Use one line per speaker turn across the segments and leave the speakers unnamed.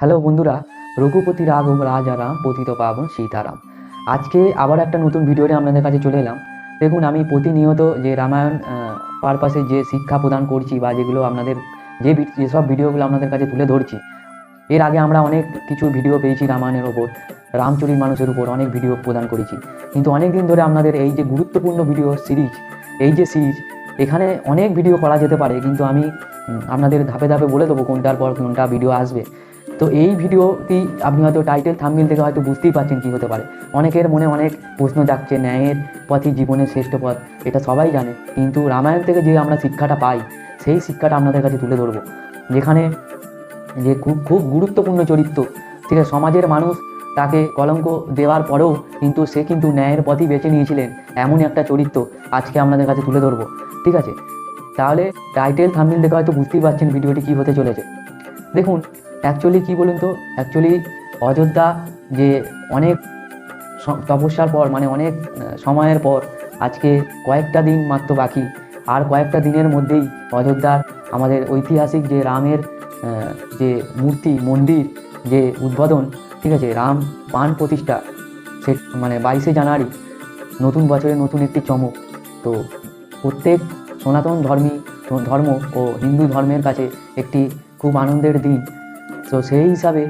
Hello বন্ধুরা, রঘুপতি রাঘব রাজা রাম, পতিত পাবন সীতারাম। আজকে আবার একটা নতুন ভিডিওতে আপনাদের কাছে চলে এলাম। দেখুন, আমি প্রতিনিয়ত যে রামায়ণ পারপাসে যে শিক্ষা প্রদান করছি বা যেগুলো আপনাদের, যে যেসব ভিডিওগুলো আপনাদের কাছে তুলে ধরছি, এর আগে আমরা অনেক কিছু ভিডিও পেয়েছি রামায়ণের ওপর, রামচরিত মানুষের উপর অনেক ভিডিও প্রদান করেছি। কিন্তু অনেক দিন ধরে আপনাদের এই যে গুরুত্বপূর্ণ ভিডিও সিরিজ, এই যে সিরিজ, এখানে অনেক ভিডিও করা যেতে পারে, কিন্তু আমি আপনাদের ধাপে ধাপে বলে দেবো কোনটার পর কোনটা ভিডিও আসবে। তো এই ভিডিওটি আপনি হয়তো টাইটেল থাম্বনেল থেকে হয়তো বুঝতেই পারছেন কী হতে পারে। অনেকের মনে অনেক প্রশ্ন যাচ্ছে ন্যায়ের পথই জীবনের শ্রেষ্ঠ পথ, এটা সবাই জানে। কিন্তু রামায়ণ থেকে যে আমরা শিক্ষাটা পাই, সেই শিক্ষাটা আপনাদের কাছে তুলে ধরবো। যেখানে যে খুব খুব গুরুত্বপূর্ণ চরিত্র, ঠিক আছে, সমাজের মানুষ তাকে কলঙ্ক দেওয়ার পরেও কিন্তু সে কিন্তু ন্যায়ের পথই বেছে নিয়েছিলেন এমনই একটা চরিত্র আজকে আপনাদের কাছে তুলে ধরবো, ঠিক আছে? তাহলে টাইটেল থাম্বনেল দেখে হয়তো বুঝতেই পারছেন ভিডিওটি কী হতে চলেছে। দেখুন অ্যাকচুয়ালি কী বলুন তো? অ্যাকচুয়ালি অযোধ্যা যে অনেক তপস্যার পর মানে অনেক সময়ের পর, আজকে কয়েকটা দিন মাত্র বাকি। আর কয়েকটা দিনের মধ্যেই অযোধ্যার আমাদের ঐতিহাসিক যে রামের যে মূর্তি, মন্দির, যে উদ্বোধন, ঠিক আছে, রাম পান প্রতিষ্ঠা, সে মানে বাইশে জানুয়ারি, নতুন বছরে নতুন একটি চমক। তো প্রত্যেক সনাতন ধর্মী ধর্ম ও হিন্দু ধর্মের কাছে একটি খুব আনন্দের দিন। তো সেই হিসাবে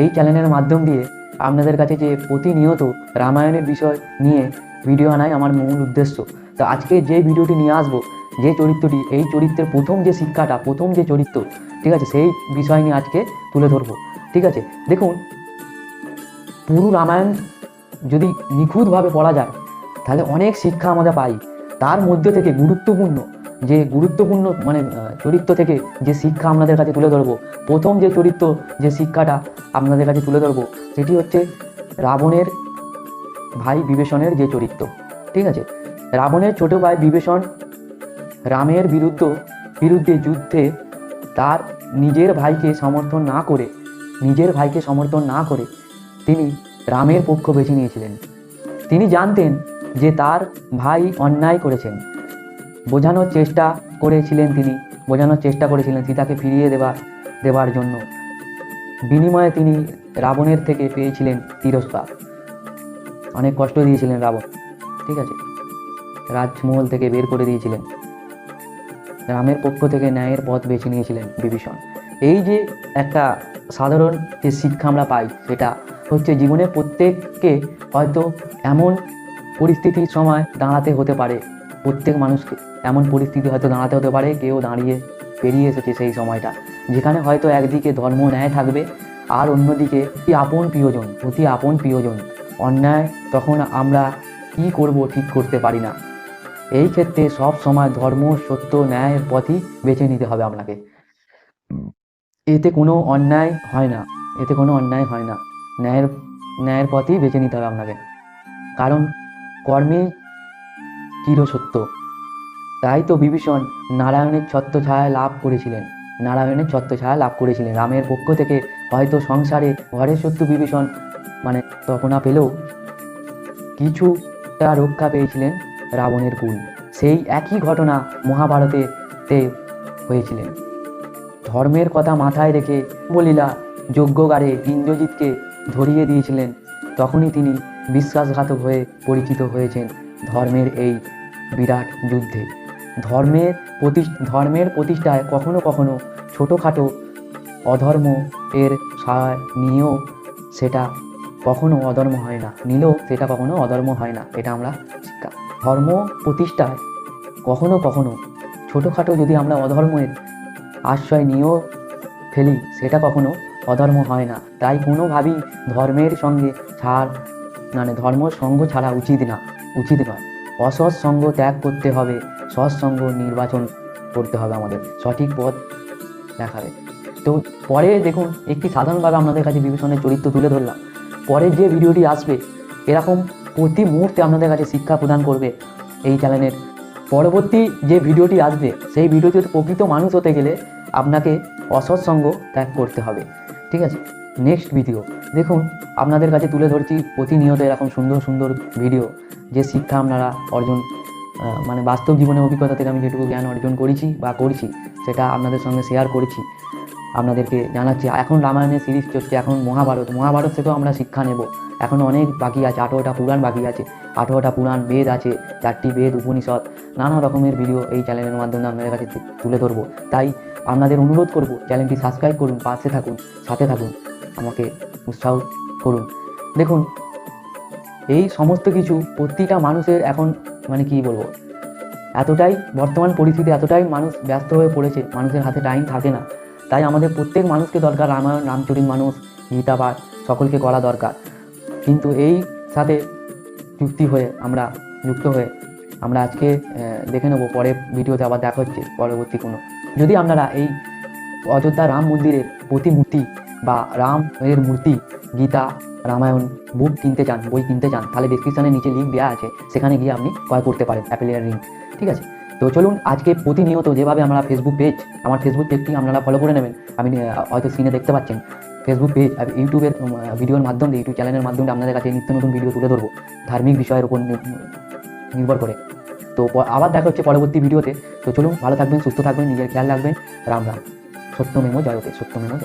এই চ্যানেলের মাধ্যম দিয়ে আপনাদের কাছে যে প্রতিনিয়ত রামায়ণের বিষয় নিয়ে ভিডিও আনাই আমার মূল উদ্দেশ্য। তো আজকে যে ভিডিওটি নিয়ে আসব, যে চরিত্রটি, এই চরিত্রের প্রথম যে শিক্ষাটা, প্রথম যে চরিত্র, ঠিক আছে, সেই বিষয় নিয়ে আজকে তুলে ধরবো, ঠিক আছে? দেখুন, পুরো রামায়ণ যদি নিখুঁতভাবে পড়া যায়, তাহলে অনেক শিক্ষা আমরা পাই। তার মধ্যে থেকে গুরুত্বপূর্ণ যে গুরুত্বপূর্ণ মানে চরিত্র থেকে যে শিক্ষা আপনাদের কাছে তুলে ধরবো, প্রথম যে চরিত্র, যে শিক্ষাটা আপনাদের কাছে তুলে ধরবো, সেটি হচ্ছে রাবণের ভাই বিভীষণের যে চরিত্র, ঠিক আছে? রাবণের ছোট ভাই বিভীষণ রামের বিরুদ্ধ, বিরুদ্ধে যুদ্ধে তার নিজের ভাইকে সমর্থন না করে, নিজের ভাইকে সমর্থন না করে তিনি রামের পক্ষ বেছে নিয়েছিলেন। তিনি জানতেন যে তার ভাই অন্যায় করেছেন। বোঝানোর চেষ্টা করেছিলেন তিনি, বোঝানোর চেষ্টা করেছিলেন সীতাকে ফিরিয়ে দেওয়ার দেওয়ার জন্য। বিনিময়ে তিনি রাবণের থেকে পেয়েছিলেন তিরস্কার। অনেক কষ্ট দিয়েছিলেন রাবণ, ঠিক আছে? রাজমহল থেকে বের করে দিয়েছিলেন। রামের পক্ষ থেকে ন্যায়ের পথ বেছে নিয়েছিলেন বিভীষণ। এই যে একটা সাধারণ যে শিক্ষা আমরা পাই, সেটা হচ্ছে জীবনে প্রত্যেককে হয়তো এমন পরিস্থিতির সময় দাঁড়াতে হতে পারে প্রত্যেক মানুষকে। এমন পরিস্থিতি হয়তো দাঁড়াতে হতে পারে, কেউ দাঁড়িয়ে পেরিয়ে এসেছে সেই সময়টা। যেখানে হয়তো একদিকে ধর্ম ন্যায় থাকবে, আর অন্যদিকে অতি আপন প্রিয়জন, অতি আপন প্রিয়জন। অন্যায় তখন আমরা কি করব ঠিক করতে পারি না। এই ক্ষেত্রে সব সময় ধর্ম, সত্য ন্যায়ের পথই বেছে নিতে হবে আপনাকে। এতে কোনো অন্যায় হয় না, এতে কোনো অন্যায় হয় না। ন্যায়ের ন্যায়ের পথই বেছে নিতে হবে আপনাকে। কারণ কর্মে চিরসত্য তাই তো বিভীষণ নারায়ণের ছত্রছায়া লাভ করেছিলেন। নারায়ণের ছত্রছায়া লাভ করেছিলেন। রামের পক্ষ থেকে হয়তো সংসারে ঘরের শত্রু বিভীষণ মানে তপনা পেলেও কিছুটা রক্ষা পেয়েছিলেন রাবণের কুল। সেই একই ঘটনা মহাভারতে হয়েছিলেন। ধর্মের কথা মাথায় রেখে বলিলা যজ্ঞগারে ইন্দ্রজিৎকে ধরিয়ে দিয়েছিলেন, তখনই তিনি বিশ্বাসঘাতক হয়ে পরিচিত হয়েছেন ধর্মের এই বিরাট যুদ্ধে। ধর্মের প্রতি ধর্মের প্রতিষ্ঠায় কখনো কখনো ছোটোখাটো অধর্ম এর সহায় নিয়েও সেটা কখনো অধর্ম হয় না। নিলেও সেটা কখনো অধর্ম হয় না। এটা আমরা শিক্ষা। ধর্ম প্রতিষ্ঠায় কখনো কখনো ছোটোখাটো যদি আমরা অধর্মের আশ্রয় নিয়েও ফেলি, সেটা কখনো অধর্ম হয় না। তাই কোনোভাবেই ধর্মের সঙ্গে ছাড় মানে ধর্ম সঙ্গ ছাড়া উচিত না। উচিত নয়। অসৎ সঙ্গ ত্যাগ করতে হবে। সৎসঙ্গ নির্বাচন করতে হবে আমাদের। সঠিক পথ দেখাবে। তো পরে দেখুন, একটি সাধারণভাবে আপনাদের কাছে বিভীষণের চরিত্র তুলে ধরলাম। পরে যে ভিডিওটি আসবে, এরকম প্রতি মুহূর্তে আপনাদের কাছে শিক্ষা প্রদান করবে এই চ্যানেলের পরবর্তী যে ভিডিওটি আসবে, সেই ভিডিওতে প্রকৃত মানুষ হতে গেলে আপনাকে অসৎ সঙ্গ ত্যাগ করতে হবে। ঠিক আছে? নেক্সট ভিডিও দেখুন, আপনাদের কাছে তুলে ধরছি প্রতিনিয়ত এরকম সুন্দর সুন্দর ভিডিও যে শিক্ষা আপনারা অর্জন মানে বাস্তব জীবনের অভিজ্ঞতা থেকে আমি যেটুকু জ্ঞান অর্জন করেছি বা করছি, সেটা আপনাদের সঙ্গে শেয়ার করেছি। আপনাদেরকে জানাচ্ছি, এখন রামায়ণের সিরিজ চলছে, এখন মহাভারত। মহাভারত থেকেও আমরা শিক্ষা নেব। এখন অনেক বাকি আছে, আঠেরোটা পুরাণ বাকি আছে। আঠেরোটা পুরাণ বেদ আছে, চারটি বেদ, উপনিষদ, নানা রকমের ভিডিও এই চ্যানেলের মাধ্যমে আপনাদের কাছে তুলে ধরবো। তাই আপনাদের অনুরোধ করব চ্যানেলটি সাবস্ক্রাইব করুন, পাশে থাকুন, সাথে থাকুন। আমাকে উৎসাহ করুন। দেখুন, এই সমস্ত কিছু প্রতিটা মানুষের এখন মানে কি বলব, এতটাই বর্তমান পরিস্থিতি, এতটাই মানুষ ব্যস্ত হয়ে পড়েছে, মানুষের হাতে টাইম থাকে না। তাই আমাদের প্রত্যেক মানুষকে দরকার রামায়ণ, রামচরিত মানুষ, গীতা সকলকে করা দরকার। কিন্তু এই সাথে যুক্তি হয়ে, আমরা যুক্ত হয়ে, আমরা আজকে দেখে নেব, পরে ভিডিওতে আবার দেখা হচ্ছে, পরবর্তী কোনো। যদি আপনারা এই অযোধ্যা রাম মন্দিরের প্রতিমূর্তি বা রাম এর মূর্তি, গীতা, রামায়ণ, বুক কিনতে চান, বই কিনতে চান, তাহলে ডিসক্রিপশানের নিচে লিঙ্ক দেওয়া আছে, সেখানে গিয়ে আপনি ক্রয় করতে পারেন অ্যাপেলের লিঙ্ক ঠিক আছে তো চলুন, আজকে প্রতিনিয়ত যেভাবে আমরা ফেসবুক পেজ আমার ফেসবুক পেজটি আপনারা ফলো করে নেবেন আমি হয়তো স্ক্রিনে দেখতে পাচ্ছেন ফেসবুক পেজ আর ইউটিউবের ভিডিওর মাধ্যমে ইউটিউব চ্যানেলের মাধ্যমে আপনাদের কাছে নিত্য নতুন ভিডিও তুলে ধরবো, ধার্মিক বিষয়ের উপর নির্ভর করে তো আবার দেখা হচ্ছে পরবর্তী ভিডিওতে তো চলুন, ভালো থাকবেন, সুস্থ থাকবেন, নিজের খেয়াল রাখবেন, রাম রাম সত্যমেমো জয়তে সত্যমেমো।